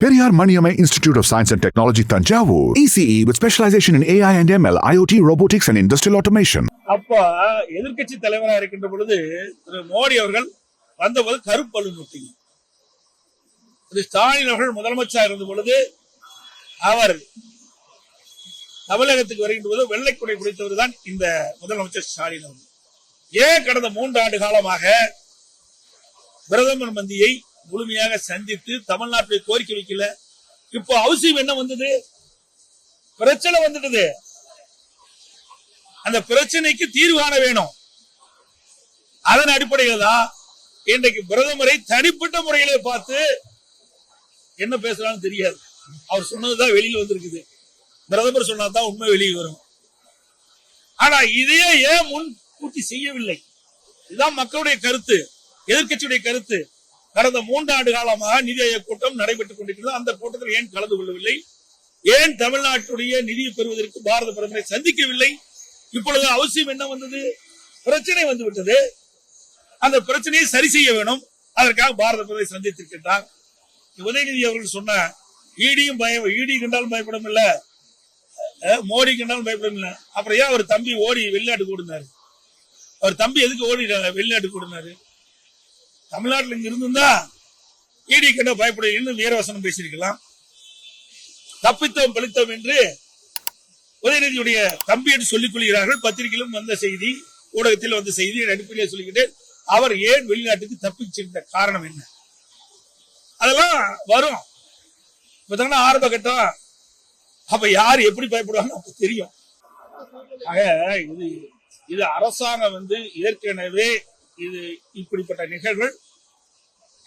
Periyar Maniamai Institute of Science and Technology, Tanjavur. ECE with specialization in AI and ML, IoT, robotics, and industrial automation. அப்ப எதிர்கட்சி தலைவராக இருக்கின்ற பொழுது திரு மோடி அவர்கள் வந்தபோது கருப்பலு நொட்டிங்க திரு ஸ்டாலின் அவர்கள் முதலமைச்சர் இருந்த பொழுது அவர் தமிழகத்துக்கு வருகின்ற போது வெள்ளைக்குடை குடித்தவர் தான் இந்த முதலமைச்சர் ஸ்டாலின் அவர்கள் ஏன் கடந்த மூன்று ஆண்டு காலமாக பிரதமர் மந்தியை முழுமையாக சந்தித்து தமிழ்நாட்டில் கோரிக்கை வைக்கல. இப்போ அவசியம் என்ன வந்தது? பிரச்சனை வந்துட்டது. அந்த பிரச்சனைக்கு தீர்வு காண வேணும். அதன் அடிப்படையில் தான் இன்றைக்கு பிரதமரை தனிப்பட்ட முறையிலே பார்த்து என்ன பேசுறான்னு தெரியாது. அவர் சொன்னதுதான் வெளியில வந்திருக்குது. பிரதமர் சொன்னாதான் உண்மை வெளியே வரும். ஆனா இதையே ஏன் முன்கூட்டி செய்யவில்லை? இதுதான் மக்களுடைய கருத்து எதிர்க்கட்சியுடைய கருத்து. கடந்த மூன்று ஆண்டு காலமாக நிதி ஆயோக் கூட்டம் நடைபெற்றுக் கொண்டிருக்கிறது. அந்த கூட்டத்தில் ஏன் கலந்து கொள்ளவில்லை? ஏன் தமிழ்நாட்டுடைய நிதியை பெறுவதற்கு பாரத பிரதமரை சந்திக்கவில்லை? இப்பொழுது அவசியம் என்ன வந்தது? பிரச்சனை வந்து விட்டது அந்த பிரச்சனையை சரி செய்ய வேணும். அதற்காக பாரத பிரதமரை சந்தித்திருக்கின்றார். உதயநிதி அவர்கள் சொன்ன ஈடியும் பயம் ஈடி கண்டாலும் பயப்படும் இல்ல மோடி கண்டாலும் பயப்படும் இல்ல அப்புறம் ஏன் அவர் தம்பி ஓடி வெளிநாட்டுக்கு ஓடினாரு? அவர் தம்பி எதுக்கு ஓடி வெளிநாட்டுக்கு ஓடினாரு? தமிழ்நாட்டில் இங்க இருந்திருந்தா ஈடி கண்ட பயப்பட இன்னும் வீரவசனம் பேசியிருக்கலாம். தப்பித்தோம் பழித்தோம் என்று உதயநிதியுடைய தம்பி என்று சொல்லிக் கொள்கிறார்கள். பத்திரிகையிலும் வந்த செய்தி ஊடகத்தில் வந்த செய்தி அடிப்படையில் சொல்லிக்கிட்டேன் அவர் ஏன் வெளிநாட்டுக்கு தப்பிச்சிருந்த காரணம் என்ன? அதெல்லாம் வரும். இப்பதானே ஆரம்ப கட்டம். அப்ப யார் எப்படி பயப்படுவாங்க அப்ப தெரியும். ஆக இது இது அரசாங்கம் வந்து ஏற்கனவே இது இப்படிப்பட்ட நிகழ்வுகள்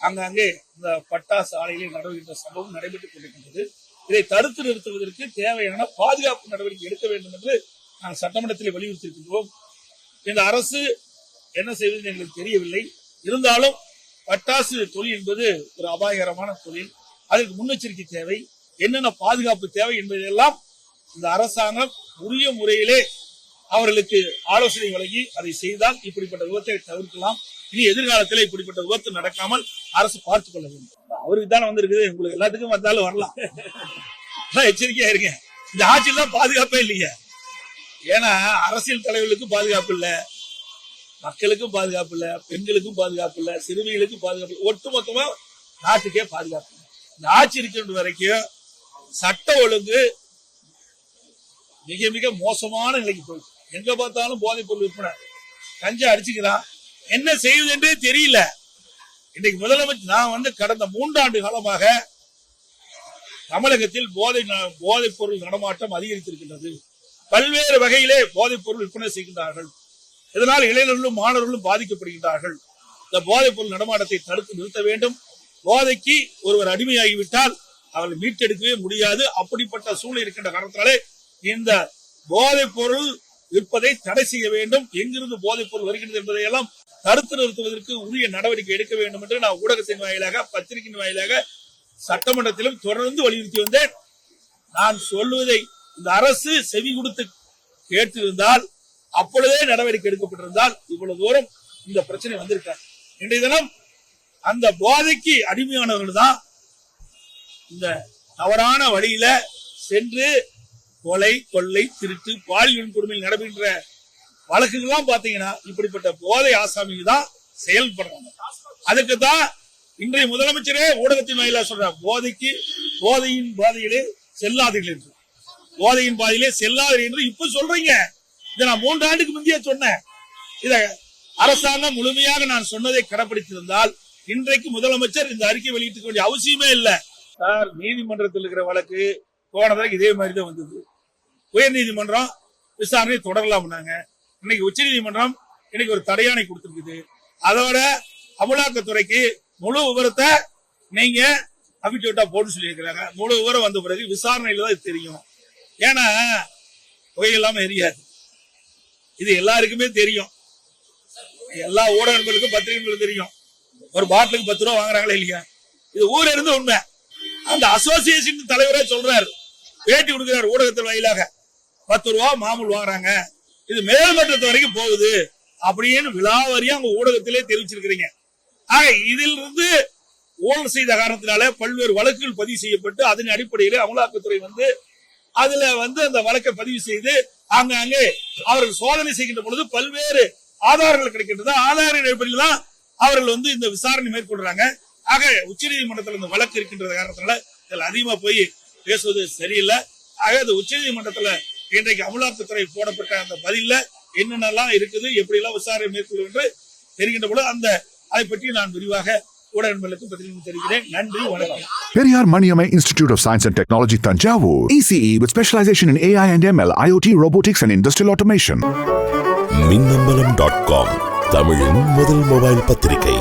அங்கங்கே இந்த பட்டாசு ஆலையிலே நடைபெறுகின்ற சம்பவம் நடைபெற்றுக் கொண்டிருக்கின்றது. இதை தடுத்து நிறுத்துவதற்கு தேவையான பாதுகாப்பு நடவடிக்கை எடுக்க வேண்டும் என்று நாங்கள் சட்டமன்றத்தில் வலியுறுத்தியிருக்கின்றோம். இந்த அரசு என்ன செய்வது எங்களுக்கு தெரியவில்லை. இருந்தாலும் பட்டாசு தொழில் என்பது ஒரு அபாயகரமான தொழில். அதற்கு முன்னெச்சரிக்கை தேவை. என்னென்ன பாதுகாப்பு தேவை என்பதையெல்லாம் இந்த அரசாங்கம் உரிய முறையிலே அவர்களுக்கு ஆலோசனை வழங்கி அதை செய்தால் இப்படிப்பட்ட விபத்தை தவிர்க்கலாம். இனி எதிர்காலத்தில் இப்படிப்பட்ட விபத்து நடக்காமல் அரசு பார்த்துக் கொள்ள வேண்டும். அவருக்கு தானே வந்திருக்குது. உங்களுக்கு எல்லாத்துக்கும் வந்தாலும் வரலாம். எச்சரிக்கையா இருங்க. இந்த ஆட்சியில் தான் பாதுகாப்பே இல்லைங்க. ஏன்னா அரசியல் தலைவர்களுக்கும் பாதுகாப்பு இல்லை. மக்களுக்கும் பாதுகாப்பு இல்ல. பெண்களுக்கும் பாதுகாப்பு இல்ல. சிறுமிகளுக்கும் பாதுகாப்பு இல்லை. ஒட்டுமொத்தமா நாட்டுக்கே பாதுகாப்பு இல்லை. இந்த ஆட்சி இருக்கின்ற வரைக்கும் சட்ட ஒழுங்கு மிக மிக மோசமான நிலைக்கு போயிடுச்சு. எங்க பார்த்தாலும் போதைப் பொருள் விற்பனை. கஞ்சா அடிச்சுக்கிறான் என்ன செய்வது என்றே தெரியல. இன்னைக்கு முதலமைச்சர் நான் வந்து கடந்த மூன்றாண்டு காலமாக தமிழகத்தில் போதை ந- போதைப் பொருள் நடமாட்டம் அதிகரித்திருக்கின்றது. பல்வேறு வகையிலே போதைப் பொருள் விற்பனை செய்கின்றார்கள். இதனால் இளைஞர்களும் மாணவர்களும் பாதிக்கப்படுகின்றார்கள். இந்த போதைப் பொருள் நடமாட்டத்தை தடுத்து நிறுத்த வேண்டும். போதைக்கு ஒருவர் அடிமையாகிவிட்டால் அவர்கள் மீட்டெடுக்கவே முடியாது. அப்படிப்பட்ட சூழ்நிலை இருக்கின்ற காரணத்தாலே இந்த போதைப் பொருள் விற்பதை தடை செய்ய வேண்டும். எங்கிருந்து போதைப் பொருள் வருகிறது என்பதையெல்லாம் தடுத்து நிறுத்துவதற்கு உரிய நடவடிக்கை எடுக்க வேண்டும் என்று நான் ஊடகத்தின் வாயிலாக பத்திரிகையின் வாயிலாக சட்டமன்றத்திலும் தொடர்ந்து வலியுறுத்தி வந்தேன். நான் சொல்லுவதை இந்த அரசு செவி கொடுத்து கேட்டிருந்தால் அப்பொழுதே நடவடிக்கை எடுக்கப்பட்டிருந்தால் இவ்வளவு தூரம் இந்த பிரச்சனை வந்திருக்காது. இன்றைய தினம் அந்த போதைக்கு அடிமையானவர்கள் தான் இந்த தவறான வழியில சென்று கொலை கொள்ளை திருட்டு பாலியல் கொடுமையில் நடைபெற்ற வழக்குகள்லாம் பாத்தீங்கன்னா இப்படிப்பட்ட போதை ஆசாமிகள் தான் செயல்படுறாங்க. அதுக்கு தான் இன்றைய முதலமைச்சரே ஊடகத்தின் வாயிலா சொல்றாங்க போதைக்கு போதையின் பாதையிலே செல்லாதீர்கள் என்று. போதையின் பாதையிலே செல்லாதீர்கள் என்று இப்ப சொல்றீங்க. இதை நான் மூன்று ஆண்டுக்கு முந்தைய சொன்னேன். இத அரசாங்கம் முழுமையாக நான் சொன்னதை கடைபிடித்திருந்தால் இன்றைக்கு முதலமைச்சர் இந்த அறிக்கை வெளியிட்டுக்க வேண்டிய அவசியமே இல்லை. சார் நீதிமன்றத்தில் இருக்கிற வழக்கு போன இதே மாதிரி தான் வந்தது. உயர்நீதிமன்றம் விசாரணை தொடரலாம்னாங்க இன்னைக்கு உச்ச நீதிமன்றம் இன்னைக்கு ஒரு தடையாணை கொடுத்துருக்குது. அதோட அமலாக்கத்துறைக்கு முழு விவரத்தை நீங்க அபிட்டியூட்டா போட்டு சொல்லியிருக்கிறாங்க. முழு விவரம் வந்த பிறகு விசாரணையில தான் இது தெரியும். ஏன்னா புகை இல்லாம எரியாது. இது எல்லாருக்குமே தெரியும். எல்லா ஊடகங்களுக்கும் பத்திரிகைகளுக்கும் தெரியும். ஒரு பாட்டிலுக்கு பத்து ரூபா வாங்குறாங்களே இல்லையா? இது ஊர்ல இருந்து உண்மை. அந்த அசோசியேஷன் தலைவரே சொல்றாரு. பேட்டி கொடுக்கிறார் ஊடகத்தின் வாயிலாக. பத்து ரூபா மாமூல் வாங்குறாங்க. இது மேல்மட்டத்து வரைக்கும் போகுது அப்படின்னு விலாவரியா உங்க ஊடகத்திலே தெரிவிச்சிருக்கிறீங்க. ஆக இதிலிருந்து ஊழல் செய்த காரணத்தினால பல்வேறு வழக்குகள் பதிவு செய்யப்பட்டு அதன் அடிப்படையில் அமலாக்கத்துறை வந்து அதுல வந்து அந்த வழக்கை பதிவு செய்து ஆங்காங்கே அவர்கள் சோதனை செய்கின்ற பொழுது பல்வேறு ஆதாரங்கள் கிடைக்கின்றது ஆதார அடிப்படையில் தான் அவர்கள் வந்து இந்த விசாரணை மேற்கொள்றாங்க. ஆக உச்சநீதிமன்றத்தில் இந்த வழக்கு இருக்கின்ற காரணத்தினால இதில் அதிகமா போய் பேசுவது சரியில்லை. ஆக இந்த உச்சநீதிமன்றத்துல இன்றைக்கு அமலாக்கத்துறை போடப்பட்ட அந்த பதில்ல என்னென்னலாம் இருக்குது எப்படி எல்லாம் விசாரணை மேற்கொள்ளும் என்று தெரிகின்ற பொழுது அந்த அதை பற்றி நான் விரிவாக ஊடக நண்பர்களுக்கு பதில் தெரிவிக்கிறேன் நன்றி வணக்கம் Periyar Maniamai Institute of Science and Technology, Tanjavur. ECE E with specialization in AI and ML, IoT, robotics, and industrial automation. Minnambalam dot com தமிழின் முதல் மொபைல் பத்திரிகை